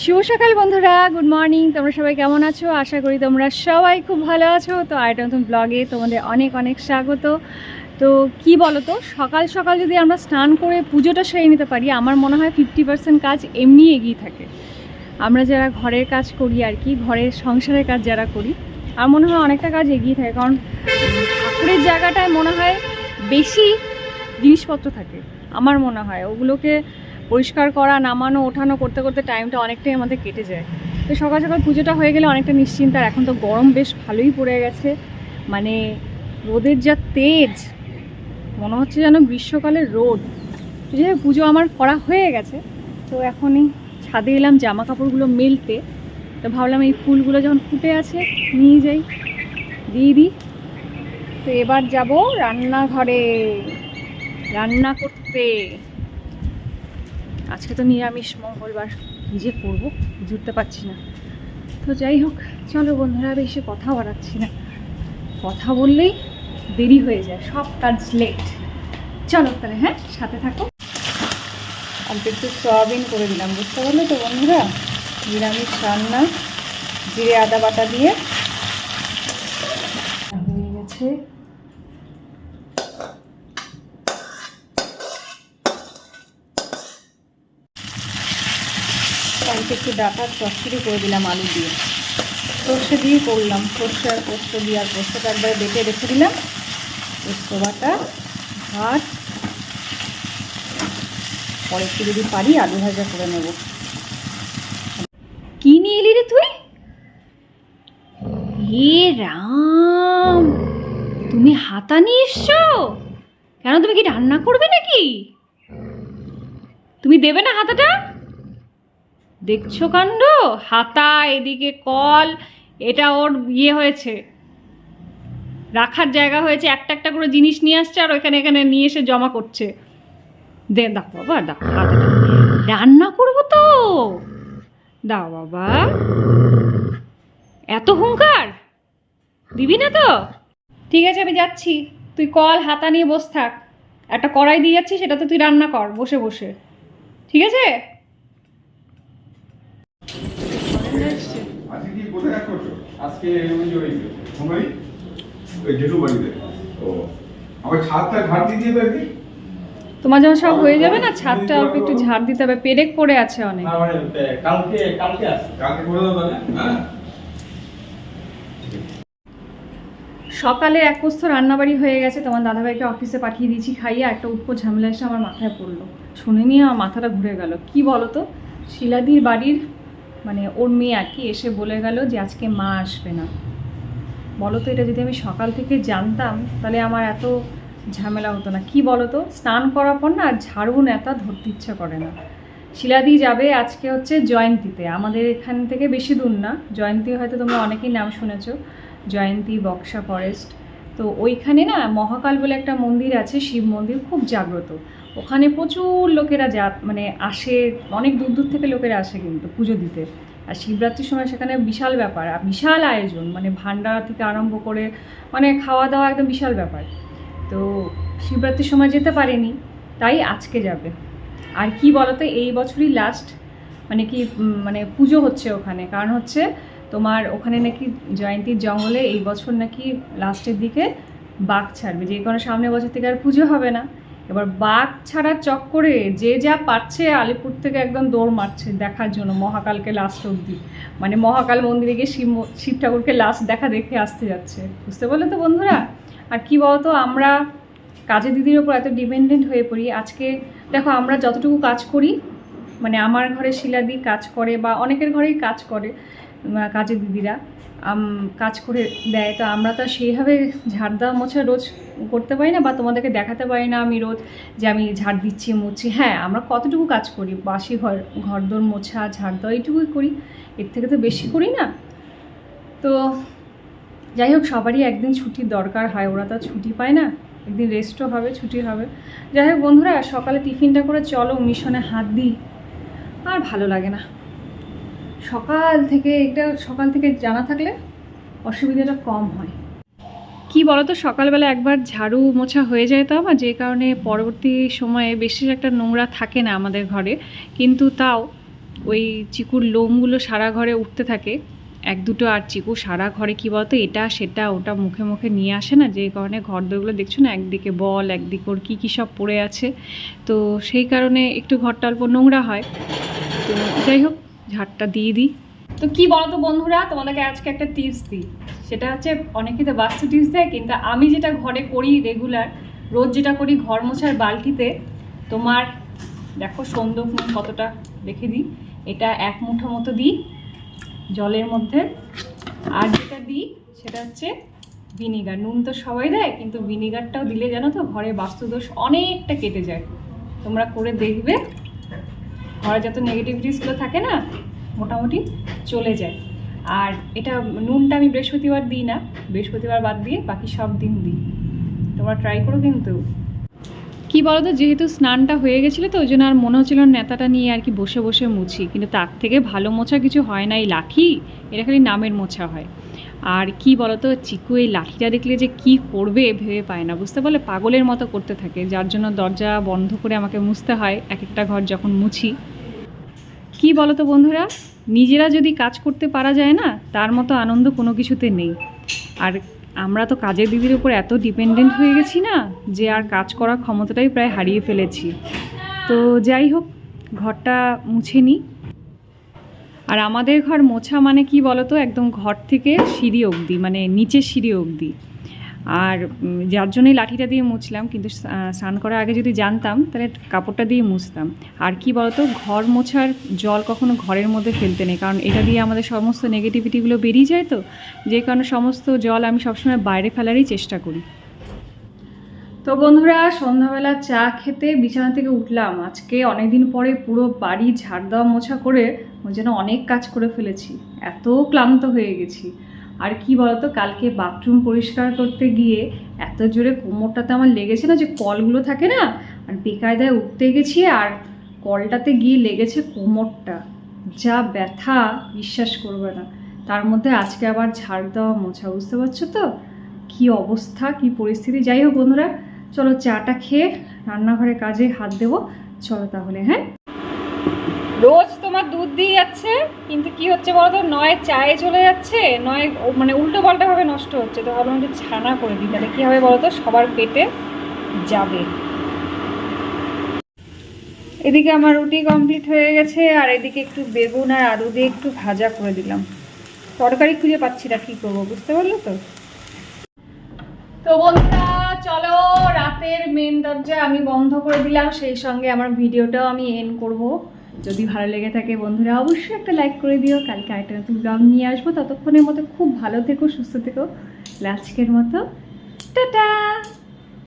শুভ সকাল বন্ধুরা good morning তোমরা সবাই কেমন আছো? আশা করি তোমরা সবাই খুব ভালো আছো। তো আরেকটা নতুন ব্লগে তোমাদের অনেক অনেক স্বাগত। তো কি বলো তো সকাল সকাল যদি আমরা স্নান করে পুজোটা সেরে নিতে পারি, আমার মনে হয় ফিফটি পার্সেন্ট কাজ এমনি এগিয়ে থাকে। আমরা যারা ঘরের কাজ করি আর কি, ঘরের সংসারের কাজ যারা করি আর মনে হয় অনেকটা কাজ এগিয়ে থাকে। কারণ, ঠাকুরের জায়গাটায় মনে হয় বেশি জিনিসপত্র থাকে, আমার মনে হয়। ওগুলোকে পরিষ্কার করা নামানো ওঠানো করতে করতে টাইমটা অনেকটাই আমাদের কেটে যায়। তো সকাল সকাল পুজোটা হয়ে গেলে অনেকটা নিশ্চিন্ত আর এখন তো গরম বেশ ভালোই পড়ে গেছে। মানে রোদের যা তেজ মনে হচ্ছে যেন গ্রীষ্মকালের রোদ। হোক, পুজো আমার করা হয়ে গেছে। তো এখনই ছাদে এলাম জামা কাপড়গুলো মেলতে। তো ভাবলাম এই ফুলগুলো যখন ফুটে আছে নিয়ে যাই। দিয়ে দিই। তো এবার যাব রান্নাঘরে। রান্না করতে। আজকে তো নিরামিষ, মঙ্গলবার। নিজে করব? জুটতে পারছি না। তো যাই হোক, চলো বন্ধুরা বেশি কথা বাড়াচ্ছি না। কথা বললেই দেরি হয়ে যায়, সব কাজ লেট চলো তাহলে হ্যাঁ? সাথে থাকো। অল্প একটু সয়াবিন করে দিলাম, বুঝতে পারলে তো বন্ধুরা? নিরামিষ রান্না, জিরে আদা বাটা দিয়ে। হয়ে গেছে। অল্প একটু ডাটা চচ্চড়ি করে দিলাম আলু দিয়ে। সর্ষে দিয়ে করলাম। সর্ষে আর পোস্ত দিয়ে আর পোস্তটা একবারে বেটে রেখে দিলাম। পোস্ত বাটা, ভাত, পরে একটু যদি পারি আলু ভাজা করে নেব। কি নিয়ে এলি রে তুই? হে রাম! তুমি হাতা নিয়ে এসছো? কেন তুমি কি রান্না করবে নাকি? তুমি দেবে না হাতাটা? দেখছ কাণ্ড? হাতা, এদিকে কল, এটা ওর ইয়ে হয়েছে। রাখার জায়গা হয়েছে, একটা একটা করে জিনিস নিয়ে আসছে আর ওইখানে এখানে নিয়ে এসে জমা করছে। দে, দাও বাবা, দাও রান্না করব তো। দাও বাবা। এত হুঙ্কার? দিবি না তো? ঠিক আছে, আমি যাচ্ছি। তুই কল, হাতা নিয়ে বস থাক। একটা কড়াই দিয়ে যাচ্ছি সেটাতে তুই রান্না কর, বসে বসে। ঠিক আছে আজকে কি কোথায় কাজ করছ আজকে ওই ওই ওই জেঠু বাড়িতে। ও। আবার ছাদটা ঘাট দিয়ে দিয়ে দেখি তোমার যখন সব হয়ে যাবে না ছাদটা অল্প একটু ঝাড় দিতে হবে পেরেক পড়ে আছে অনেক। মানে কালকে কালকে আসছে কালকে করে দাও তাহলে? হ্যাঁ। সকালে এক পোস্ত রান্নাবাড়ি হয়ে গেছে তোমার দাদাভাইকে অফিসে পাঠিয়ে দিয়েছি খাইয়ে একটা উৎপ ঝামেলা এসে আমার মাথায় পড়ল। শুনে নিয়ে আমার মাথাটা ঘুরে গেল। কি বলো তো শিলাদির বাড়ির মানে ওর মেয়ে আর কি এসে বলে গেল যে আজকে মা আসবে না। বলো তো এটা যদি আমি সকাল থেকে জানতাম, তাহলে আমার এত ঝামেলা হতো না। কি বলো তো? স্নান করার পর না আর ঝাড়ু নেতা ধরতে ইচ্ছা করে না। শিলাদি যাবে আজকে হচ্ছে জয়ন্তীতে। আমাদের এখান থেকে বেশি দূর না। জয়ন্তী হয়তো তোমরা অনেকেই নাম শুনেছো। জয়ন্তী, বক্সা ফরেস্ট। তো ওইখানে না মহাকাল বলে একটা মন্দির আছে, শিব মন্দির, খুব জাগ্রত। ওখানে প্রচুর লোকেরা যা মানে আসে, অনেক দূর দূর থেকে লোকেরা আসে কিন্তু পুজো দিতে। আর শিবরাত্রির সময় সেখানে বিশাল ব্যাপার বিশাল আয়োজন মানে ভান্ডারা থেকে আরম্ভ করে মানে খাওয়া দাওয়া একদম বিশাল ব্যাপার। তো শিবরাত্রির সময় যেতে পারেনি, তাই আজকে যাবে। আর কি বলতো, এই বছরই লাস্ট মানে কি মানে পুজো হচ্ছে ওখানে। কারণ হচ্ছে তোমার ওখানে নাকি জয়ন্তীর জঙ্গলে এই বছর নাকি লাস্টের দিকে বাঘ ছাড়বে। যে কোনো সামনের বছর থেকে আর পুজো হবে না। এবার বাঘ ছাড়ার চক্করে যে যা পারছে আলিপুর থেকে একদম দৌড় মারছে দেখার জন্য, মহাকালকে লাস্ট অবধি। মানে মহাকাল মন্দিরে গিয়ে শিব শিব ঠাকুরকে লাস্ট দেখা দেখে আসতে যাচ্ছে। বুঝতে পারলে তো বন্ধুরা? আর কি বলতো, আমরা কাজে দিদির ওপর এত ডিপেন্ডেন্ট হয়ে পড়ি। আজকে দেখো, আমরা যতটুকু কাজ করি মানে আমার ঘরে শিলাদি কাজ করে বা অনেকের ঘরেই কাজ করে কাজের দিদিরা। কাজ করে দেয়। তো আমরা তো সেইভাবে ঝাড় দেওয়া মোছা রোজ করতে পারি না বা তোমাদেরকে দেখাতে পারি না আমি রোজ যে আমি ঝাড় দিচ্ছি, মুছছি। হ্যাঁ আমরা কতটুকু কাজ করি? বাসি ঘর, ঘরদোর মোছা, ঝাড় দেওয়া, এইটুকুই করি। এর থেকে তো বেশি করি না। তো যাই হোক, সবারই একদিন ছুটির দরকার হয়। ওরা তো ছুটি পায় না। একদিন রেস্টও হবে, ছুটি হবে। যাই হোক, বন্ধুরা, সকালে টিফিনটা করে চলো, মিশনে হাত দিই। আর ভালো লাগে না। সকাল থেকে এটা সকাল থেকে জানা থাকলে অসুবিধাটা কম হয়। কি বলতো, সকালবেলা একবার ঝাড়ু মোছা হয়ে যায় তো আমার যে কারণে পরবর্তী সময়ে বেশি একটা নোংরা থাকে না আমাদের ঘরে। কিন্তু তাও ওই চিকুর লোমগুলো সারা ঘরে উঠতে থাকে। এক দুটো আর চিকু সারা ঘরে কী বলতো, এটা সেটা ওটা মুখে মুখে নিয়ে আসে না, যে কারণে ঘর দোরগুলো দেখছ না, একদিকে বল, একদিকে ওর কী কী সব পড়ে আছে। তো সেই কারণে একটু ঘরটা অল্প নোংরা হয়। তো যাই হোক ঝাড়টা দিয়ে দিই। তো কি বলতো বন্ধুরা, তোমাদেরকে আজকে একটা টিপস দিই। সেটা হচ্ছে, অনেকে তো বাস্তু টিপস দেয়, কিন্তু আমি যেটা ঘরে করি রেগুলার রোজ যেটা করি ঘর মোছার বালতিতে, তোমার দেখো সন্দক নুন কতটা দেখে দিই, এটা এক মুঠো মতো দিই জলের মধ্যে। আর যেটা দিই, সেটা হচ্ছে ভিনিগার নুন তো সবাই দেয়, কিন্তু ভিনিগারটাও দিলে জানো তো ঘরে বাস্তুদোষ অনেকটা কেটে যায়। তোমরা করে দেখবে। ঘরে যত নেগেটিভিটিসগুলো থাকে না, মোটামুটি চলে যায়। আর এটা নুনটা আমি বৃহস্পতিবার দিই না, বৃহস্পতিবার বাদ দিয়ে বাকি সব দিন দিই। তোমরা ট্রাই করো কিন্তু। কি বলতো, যেহেতু স্নানটা হয়ে গেছিল তো, ওই জন্য আর মনে হচ্ছিল নেতাটা নিয়ে আর কি বসে বসে মুছি। কিন্তু তার থেকে ভালো মোছা কিছু হয় না, এই লাঠি, এটা খালি নামের মোছা হয়। আর কি বলতো, চিকু এই লাঠিটা দেখলে যে কি করবে ভেবে পায় না। বুঝতে পারলে পাগলের মতো করতে থাকে, যার জন্য দরজা বন্ধ করে আমাকে মুছতে হয় এক একটা ঘর যখন মুছি। কি বলতো বন্ধুরা, নিজেরা যদি কাজ করতে পারা যায় না, তার মতো আনন্দ কোনো কিছুতে নেই। আর আমরা তো কাজের দিদির উপর এত ডিপেন্ডেন্ট হয়ে গেছি না, যে আর কাজ করার ক্ষমতাটাই প্রায় হারিয়ে ফেলেছি। তো যাই হোক, ঘরটা মুছে নিই আর আমাদের ঘর মোছা মানে কি বলতো? একদম ঘর থেকে সিঁড়ি অবধি মানে নিচের সিঁড়ি অবধি। আর যার জন্যই লাঠিটা দিয়ে মুছলাম, কিন্তু স্নান করার আগে যদি জানতাম, তাহলে কাপড়টা দিয়ে মুছতাম। আর কি বলতো? ঘর মোছার জল কখনো ঘরের মধ্যে ফেলতে নেই, কারণ এটা দিয়ে আমাদের সমস্ত নেগেটিভিটিগুলো বেরিয়ে যায় তো? যে কারণে সমস্ত জল আমি সবসময় বাইরে ফেলারই চেষ্টা করি। তো বন্ধুরা, সন্ধ্যাবেলা চা খেতে বিছানা থেকে উঠলাম। আজকে অনেকদিন পরে পুরো বাড়ি ঝাড় দেওয়া মোছা করে ওই জন্য অনেক কাজ করে ফেলেছি। এত ক্লান্ত হয়ে গেছি। আর কি বলতো, কালকে বাথরুম পরিষ্কার করতে গিয়ে এত জোরে কোমরটাতে আমার লেগেছে না যে কলগুলো থাকে না? আর বেকায়দায় উঠতে গেছি আর কলটাতে গিয়ে লেগেছে কোমরটা। যা ব্যথা, বিশ্বাস করবে না। তার মধ্যে আজকে আবার ঝাড় দেওয়া মোছা, বুঝতে পারছ তো? কি অবস্থা, কি পরিস্থিতি? যাই হোক বন্ধুরা, চলো চাটা খেয়ে রান্নাঘরে কাজে হাত দেবো। চলো তাহলে হ্যাঁ? রোজ তোমার দুধ দিয়ে যাচ্ছে, কিন্তু কি হচ্ছে বলতো? নয় চায়ে চলে যাচ্ছে, নয় মানে উল্টো পাল্টা ভাবে নষ্ট হচ্ছে। তো ভাবলাম একটু ছানা করে দিই, তাহলে কী হবে বলতো? সবার পেটে যাবে। এদিকে আমার রুটি কমপ্লিট হয়ে গেছে, আর এদিকে একটু বেগুন আর আলু দিয়ে একটু ভাজা করে দিলাম। তরকারি খুঁজে পাচ্ছি না, কী করব, বুঝতে পারল তো? তো বন্ধুরা, চলো রাতের মেন দরজা আমি বন্ধ করে দিলাম, সেই সঙ্গে আমার ভিডিওটাও আমি এন করব। যদি ভালো লেগে থাকে বন্ধুরা, অবশ্যই একটা লাইক করে দিও। কালকে আরেকটা নতুন ব্লগ নিয়ে আসব। ততক্ষণের মতো খুব ভালো থেকো, সুস্থ থেকো। আজকের মতো, টাটা!